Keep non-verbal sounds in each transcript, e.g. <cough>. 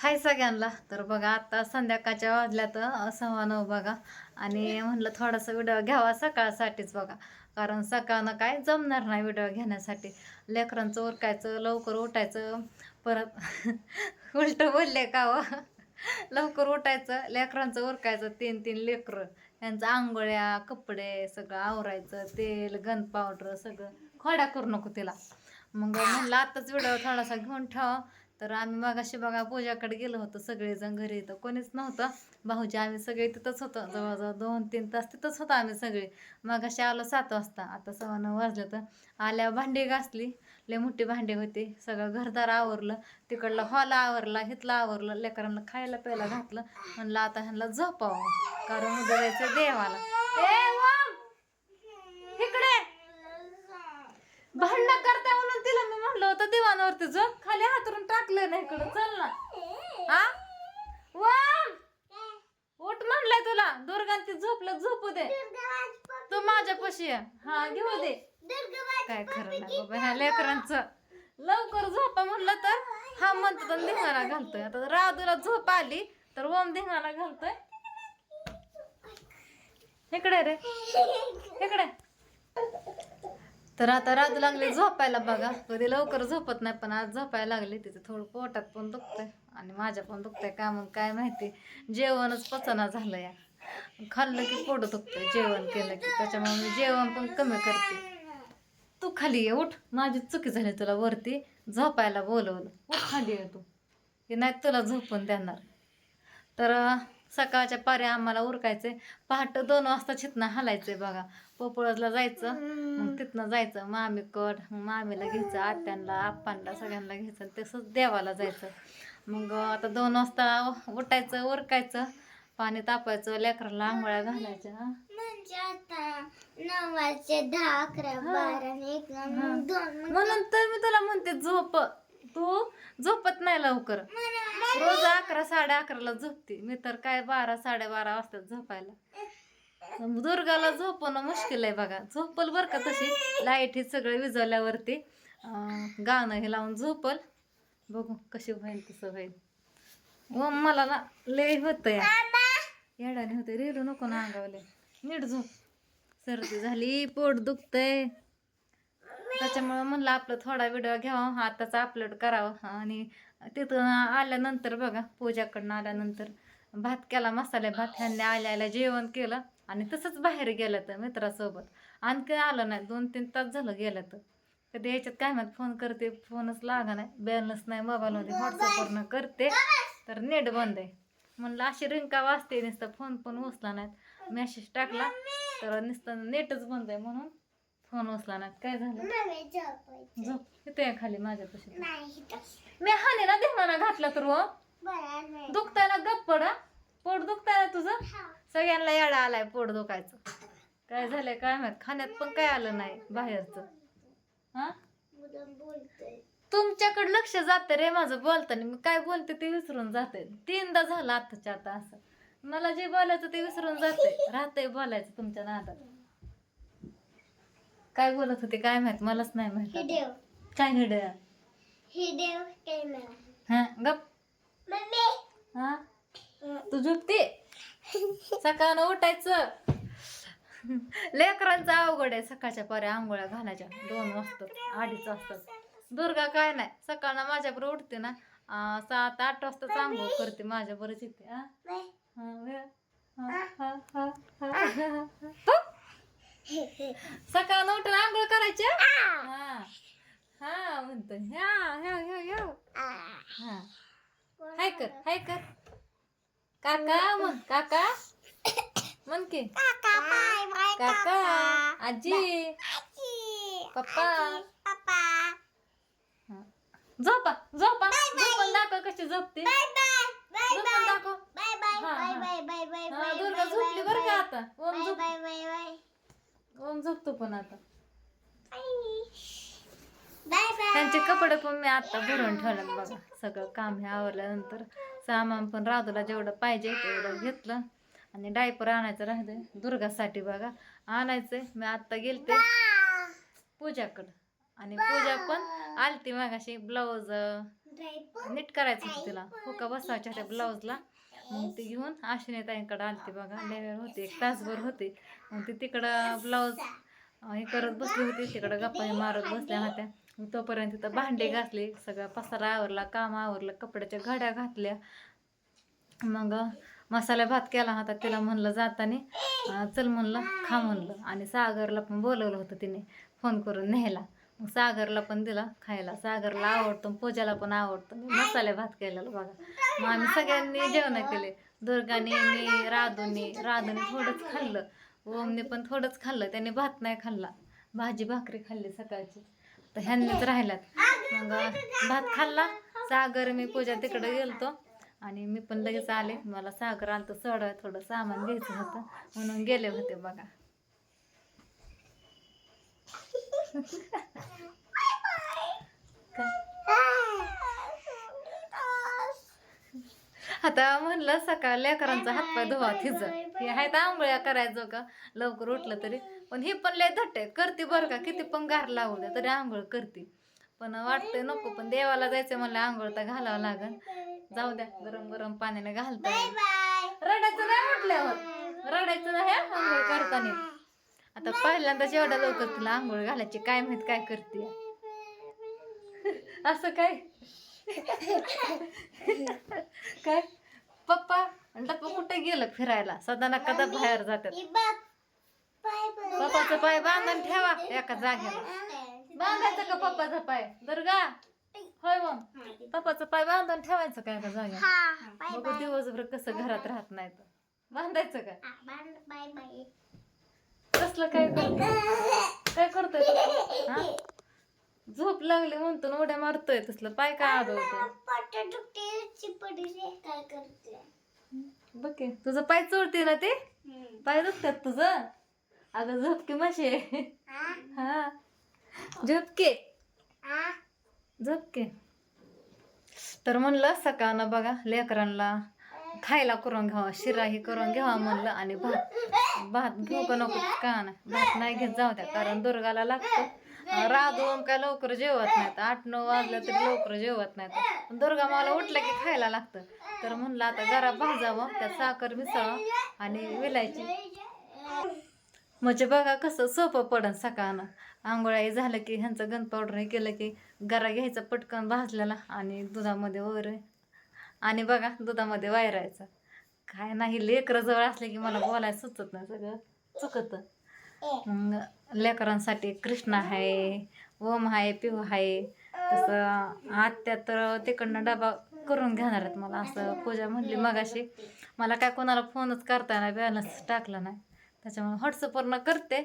हाय सगळ्यांना. तर बघा आता संध्याकाळच्या वाजल्यात अं, सव्वा नऊ बघा. आणि म्हणलं थोडासा व्हिडिओ घ्यावा सकाळसाठीच बघा. कारण सकाळनं काय जमणार नाही व्हिडिओ घेण्यासाठी. लेकरांचं उरकायचं लवकर उठायचं परत <laughs> उलट बोलले का व लवकर उठायचं लेकरांचं उरकायचं तीन तीन लेकरं. त्यांचं आंघोळ्या कपडे सगळं आवरायचं तेल गन पावडर सगळं खोड्या करू नको तिला. मग म्हणलं आत्ताच व्हिडिओ थोडासा घेऊन ठेवा. तर आम्ही मगाशी बघा पूजाकडे गेलो होतो सगळेजण घरी. तर कोणीच नव्हतं. भाऊजी आम्ही सगळे तिथंच होतो. जवळजवळ दोन तीन तास तिथंच होतो आम्ही सगळे. मगाशी आलो सात वाजता. आता सव्वा नऊ वाजलं तर आल्या भांडी घासली. लय मोठी भांडी होती. सगळं घरदार आवरलं. तिकडलं हॉल आवरला हिथलं आवरलं. लेकरांना खायला प्यायला घातलं. म्हणलं आता ह्यांना झोपावं. कारण उद्या जायचं देवाला. ए इकडे! भांडणं म्हणून होतं दिवाणावरती झोप खाली हातरून टाकलं नाही इकडं. चल ना. हा? वाम उठ म्हणलंय तुला. दुर्गांती झोपलं. झोपू दे. तू माझ्यापाशी ये. हा घेऊ दे. काय खरं नाही बाबा ह्या लेकरांचं. लवकर झोपा म्हणलं तर. हा म्हणतो तर धिंगाणा घालतोय. आता राधूला झोप आली तर ओम धिंगाणा घालतोय. इकडे रे. इकडे. तर आता राधू लागले झोपायला बघा. कधी लवकर झोपत नाही पण आज झोपायला लागले तिथे थोडं पोटात पण दुखतंय आणि माझ्या पण दुखतंय. का मग काय माहिती? जेवणच पचना झालं या खाल्लं की पोट दुखतंय. जेवण केलं की त्याच्यामुळे मी जेवण पण कमी करते. तू खाली ये उठ. माझी चुकी झाली तुला वरती. झोपायला बोलवलं. उठ खाली ये तू. की नाही तुला झोपून देणार. तर सकाळच्या पारी आम्हाला उरकायचे. पहाटे दोन वाजता चितनं हालायचंय बघा. पोपळजला जायचं मग तिथनं जायचं. मामीकड मग मामीला घ्यायचं आत्यांना आप्पांना सगळ्यांना घ्यायचं तसंच देवाला जायचं. मग आता दोन वाजता उठायचं उरकायचं पाणी तापायचं लेकराला आंघोळ्या घालायच्या. म्हणजे म्हणून तर मी तुला म्हणते झोप. तू झोपत नाही लवकर. रोज अकरा साडे अकराला झोपते. मी तर काय बारा साडेबारा वाजता झोपायला. दुर्गाला झोपणं मुश्किल आहे बघा. झोपल बरं का तशी? लाइट हे सगळं विजवल्यावरती. गाणं हे लावून झोपल. बघू कशी होईल तसं होईल. व मला ना लय होतं येडाने होते रेडू नको ना अंगावले. नीट झोप. सर्दी झाली पोट दुखतंय. त्याच्यामुळं म्हणलं आपलं थोडा व्हिडिओ घ्यावा आताच अपलोड करावं. आणि तिथून आल्यानंतर बघा पूजाकडनं आल्यानंतर भात केला मसाले भात ह्यांनी आल्या आल्या जेवण केलं आणि तसंच बाहेर गेलं तर मित्रासोबत. आणखी आलं नाही दोन तीन तास झालं गेलं तर. कधी याच्यात काय माहीत फोन करते फोनच लागा नाही बॅलन्स नाही मोबाईलमध्ये व्हॉट्सअपवरनं करते तर नेट बंद आहे. म्हणलं अशी रिंका वाजते नुसतं फोन पण उचला नाहीत. मेसेज टाकला तर नुसतं नेटच बंद आहे म्हणून फोन उचला नाहीत काय झालं? झोप. इथे आहे खाली माझ्यापाशी. नाही मी हाने ना देवाना घातला तर हो. दुखताय ना गप्प पडा पोट दुखताय ना तुझं? सगळ्यांना येडा आलाय पोट दुखायचं. काय झालंय काय माहीत? खाण्यात पण काय आलं नाही बाहेरचं. हा? तुमच्याकडे लक्ष जाते रे माझं बोलताना. मी काय बोलते ते विसरून जाते. तीनदा झालं आताच्या आता असं. मला जे बोलायचं ते विसरून जाते. राहतंय बोलायचं तुमच्या नादात. काय बोलत होते? काय माहीत? मलाच नाही हे माहीत काय हिड हे देव कॅमेरा. हा गप. मम्मी. हा? तू झोपते? सकाळनं उठायचं. लेकरांचं अवघड आहे. सकाळच्या पर्या आंघोळ्या घालायच्या. दोन वाजतात अडीच वाजतात. दुर्गा काय नाही. सकाळनं माझ्याबरोबर उठते ना. अं, सात आठ वाजताच आंघोळ करते माझ्याबरोबर येते. हा? हा. हा, हा, हा, हा, हा, सकाळनं उठून आंघोळ करायच्या हा. हा म्हणतो. ह्या ह्या ह्या ह्या हा. हाय कर हाय कर. काका म्हण काका. म्हण की. काका आजी. पप्पा. झोपा झोपा. झोपून दाखव कशी झोपते. बाय बाय झोपून दाखव. Bye bye bye. Bye bye bye bye Durga झोपली बरं का आता. ओम झोप ओम झोपतो पण आता. बाय बाय त्यांचे कपडे पण मी आता भरून ठेवलं बघा. सगळं काम हे आवरल्यानंतर सामान पण राधूला जेवढं पाहिजे तेवढं घेतलं. आणि डायपर आणायचं राहते दुर्गासाठी बघा. आणायचंय. मी आत्ता गेलते पूजाकडं. आणि पूजा पण आलती मागाशी ब्लाऊज. नीट करायचं होतं तिला. हुका बसवायच्या त्या ब्लाऊजला. मग ती घेऊन आशिने ताईंकडे आलती बघा. लय होते एक तासभर होते. मग ती तिकडं ब्लाऊज हे करत बसली होती तिकडं गप्पा मारत बसल्या होत्या. तोपर्यंत तिथं भांडे घातले सगळा पसारा आवरला काम आवरलं कपड्याच्या घड्या घातल्या. मग मसाला भात केला होता तिला म्हणलं जाताना चल म्हणलं खा म्हणलं. आणि सागरला पण बोलवलं होतं तिने फोन करून न्यायला. सागरला पण दिला खायला. सागरला आवडतो पूजाला पण आवडतं. मसाले भात केलेला बघा. मग आम्ही सगळ्यांनी जेवण केले. दुर्गाने मी राधूने. राधूने थोडंच खाल्लं. ओमने पण थोडंच खाल्लं. त्याने भात नाही खाल्ला. भाजी भाकरी खाल्ली सकाळची. तर ह्यांनीच राहिल्यात. मग भात खाल्ला. सागर मी पूजा तिकडे गेलतो. आणि मी पण लगेच आले. मला सागर आलं तर थोडं सामान घ्यायचं होतं. म्हणून गेले होते बघा काय? आता म्हणलं सकाळ लेकरांचा हातपाय धुवा तिचं. हे आहे तर आंघोळ्या करायचं का? लवकर उठलं तरी. पण हे पण लय धट्ट आहे. करते बरं का? किती पण गार लावू द्या तरी आंघोळ करते. पण वाटतंय नको पण देवाला जायचं म्हणलं आंघोळ तर घालावं लागल जाऊ द्या गरम गरम पाण्याने घालता रडायचं नाही म्हटल्यावर. रडायचं नाही आंघोळ करताना. आता पहिल्यांदा जेवढ्या लवकर तुला आंघोळ घालायची काय माहीत काय करते. <laughs> असं काय? काय? पप्पा पप्पा कुठे गेलं फिरायला? सदा ना कदा बाहेर जातात? पप्पाचं पाय बांधून ठेवा एका जागेला बांधायचं का पप्पाचा पाय? दुर्गा होय मग. पप्पाचं पाय बांधून ठेवायचं काय एका जागेला बघू दिवसभर कसं घरात राहत नाही तर. बांधायचं का? कसलं काय करतोय? <laughs> काय करतोय? हा? झोप लागली म्हणतो ना उड्या मारतोय तसलं. पाय काय आदळतो? काय करते बघ की, तुझं पाय चोळते ना ते? पाय दुखतात तुझं? अगं झोपके माशे. हा. झोपके. झोपके. तर म्हणलं सकाळनं बघा लेकरांना खायला करून घ्यावा शिरा ही करून घ्यावा म्हणलं आणि भात. भात घेऊ का नको का नाही. भात नाही घेत जाऊ द्या. कारण दुर्गाला लागतं. अं, राधून काय लवकर जेवत नाहीत. आठ नऊ वाजलं तरी लवकर जेवत नाहीत. दुर्गा मला उठलं की खायला लागतं. तर म्हणलं आता जरा भाजावं त्यात साखर मिसळावं आणि विलायची. म्हणजे बघा कसं सोपं पडन सकाळनं. आंघोळ्या झालं की ह्यांचं गन पावडर हे केलं की गरा घ्यायचा पटकन भाजलेला आणि दुधामध्ये वगैरे. आणि बघा दुधामध्ये वायरायचं. काय नाही लेकरं जवळ असले की मला बोलायला सुचत नाही सगळं. चुकतं. मग लेकरांसाठी कृष्णा आहे ओम आहे पिहू आहे. तसं आत्या तर तिकडनं डबा करून घेणार आहेत मला असं पूजा म्हणली मगाशी. मला काय कोणाला फोनच करता नाही बॅलन्स टाकला नाही. त्याच्यामुळे व्हॉट्सअपवरनं करते.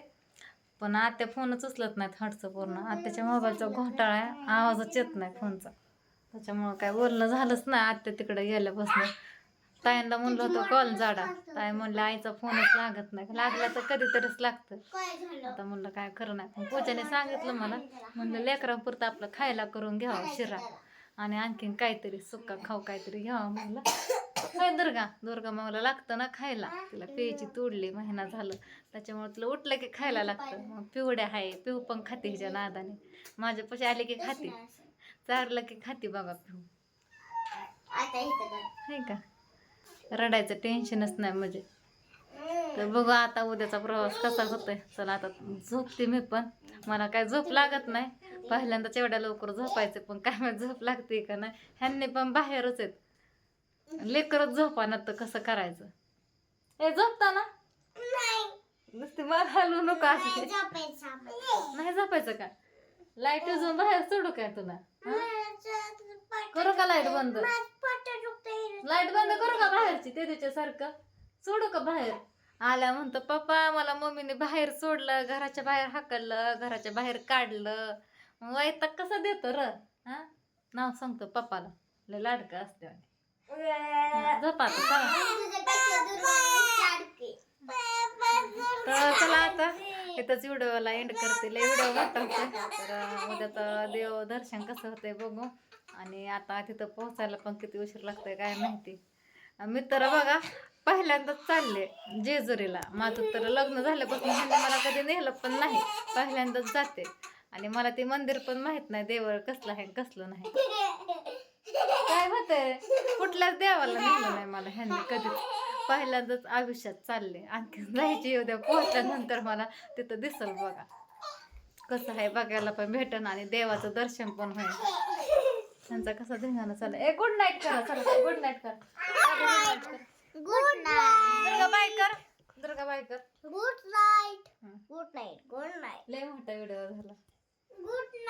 पण आत्या फोनच उचलत नाहीत व्हॉट्सअपवरनं आत्याच्या मोबाईलचा घोटाळा आहे आवाजच येत नाही फोनचा. त्याच्यामुळं काय बोलणं झालंच नाही आत्या तिकडे गेल्यापासून. ताईंना म्हणलं होतं कॉल जाडा ताई म्हणलं आईचा फोनच लागत नाही. लागला तर कधीतरीच लागतं. आता म्हणलं काय खरं नाही. पूजाने सांगितलं मला म्हणलं लेकरापुरतं आपलं खायला करून घ्यावं शिरा. आणि आणखीन काहीतरी सुक्का खाऊ काहीतरी घ्यावं. म्हणलं काय दुर्गा दुर्गा मला लागतं ना खायला. तिला पेची तोडली महिना झालं. त्याच्यामुळे तुला उठलं की खायला लागतं. मग पिवड्या आहे पिऊ पण खाते हिच्या नादाने. माझ्या पशी आले की खाते. चारलं की खाते बघा पिऊ. आता इथं कर. आहे का? रडायचं टेन्शनच नाही म्हणजे. तर बघू आता उद्याचा प्रवास कसा होतोय. चला आता झोपते मी पण. मला काय झोप लागत नाही. पहिल्यांदाच एवढ्या लवकर झोपायचं पण काय माहीत झोप लागते का नाही. ह्यांनी पण बाहेरच आहेत. लेकरच झोपाना तर कसं करायचं. ए झोपताना नुसती मला हलवू नको आपण. नाही झोपायचं का? लाइट जाऊन बाहेर सोडू काय तुला? करू का लाइट बंद. लाइट बंद करू का बाहेरची ते सारखं सोडू का बाहेर? आल्या म्हणतो पप्पा मला मम्मीने बाहेर सोडलं घराच्या बाहेर हाकललं घराच्या बाहेर काढलं. मग वैताग कसं देतो र? हा? नाव सांगतो पप्पाला. लय लाडका असते झोप. तर चला आता. इथंच व्हिडिओला एंड करते लय व्हिडिओ मोठा तर उद्याचं देव दर्शन कसं होतंय बघू. आणि आता तिथं पोहोचायला पण किती उशीर लागतोय काय माहिती. मी तर बघा पहिल्यांदाच चालले जेजुरीला. माझं तर लग्न झाल्यापासून म्हणजे मला कधी नेलं पण नाही. पहिल्यांदाच जाते. आणि मला ते मंदिर पण माहीत नाही देवळ कसलं आहे कसलं नाही. काय होते कुठल्याच देवाला नेलं नाही मला ह्यांनी कधीच. पहिल्यांदाच आयुष्यात चालले. आणखी जायची उद्या पोहोचल्यानंतर मला तिथं दिसल बघा. कसं आहे बघायला पण भेटन आणि देवाचं दर्शन पण होईल. त्यांचा कसा धिंगाणा चालला ए गुड नाईट करा चला गुड नाईट करा गुड नाईट कर. गुड नाईट दुर्गा बाय कर दुर्गा बाय कर. Good night. Good night good night लय मोठा व्हिडिओ झाला. Good night